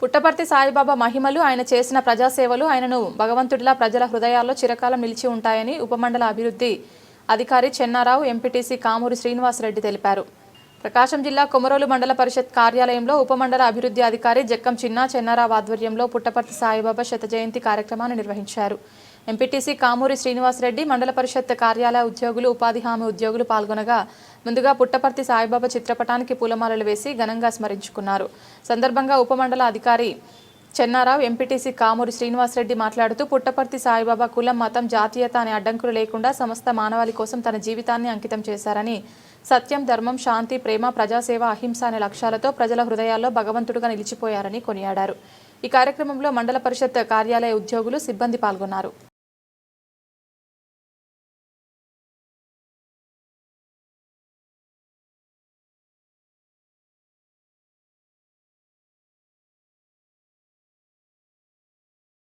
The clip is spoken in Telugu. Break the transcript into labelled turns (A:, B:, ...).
A: పుట్టపర్తి సాయిబాబా మహిమలు ఆయన చేసిన ప్రజాసేవలు ఆయనను భగవంతుడిలా ప్రజల హృదయాల్లో చిరకాలం నిలిచి ఉంటాయని ఉపమండల అభివృద్ధి అధికారి చెన్నారావు ఎంపీటీసీ కామూరి శ్రీనివాసరెడ్డి తెలిపారు. ప్రకాశం జిల్లా కొమరోలు మండల పరిషత్ కార్యాలయంలో ఉపమండల అభివృద్ధి అధికారి జక్కం చిన్నా చెన్నారావు ఆధ్వర్యంలో పుట్టపర్తి సాయిబాబా శత జయంతి కార్యక్రమాన్ని నిర్వహించారు. ఎంపీటీసీ కామూరి శ్రీనివాసరెడ్డి మండల పరిషత్ కార్యాలయ ఉద్యోగులు ఉపాధి హామీ ఉద్యోగులు పాల్గొనగా ముందుగా పుట్టపర్తి సాయిబాబా చిత్రపటానికి పూలమాలలు వేసి ఘనంగా స్మరించుకున్నారు. సందర్భంగా ఉపమండల అధికారి చెన్నారావు ఎంపీటీసీ కామూరి శ్రీనివాసరెడ్డి మాట్లాడుతూ పుట్టపర్తి సాయిబాబా కులం మతం జాతీయత అనే అడ్డంకులు లేకుండా సమస్త మానవాళి కోసం తన జీవితాన్ని అంకితం చేశారని సత్యం ధర్మం శాంతి ప్రేమ ప్రజాసేవ అహింస అనే లక్ష్యాలతో ప్రజల హృదయాల్లో భగవంతుడుగా నిలిచిపోయారని కొనియాడారు. ఈ కార్యక్రమంలో మండల పరిషత్ కార్యాలయ ఉద్యోగులు సిబ్బంది పాల్గొన్నారు.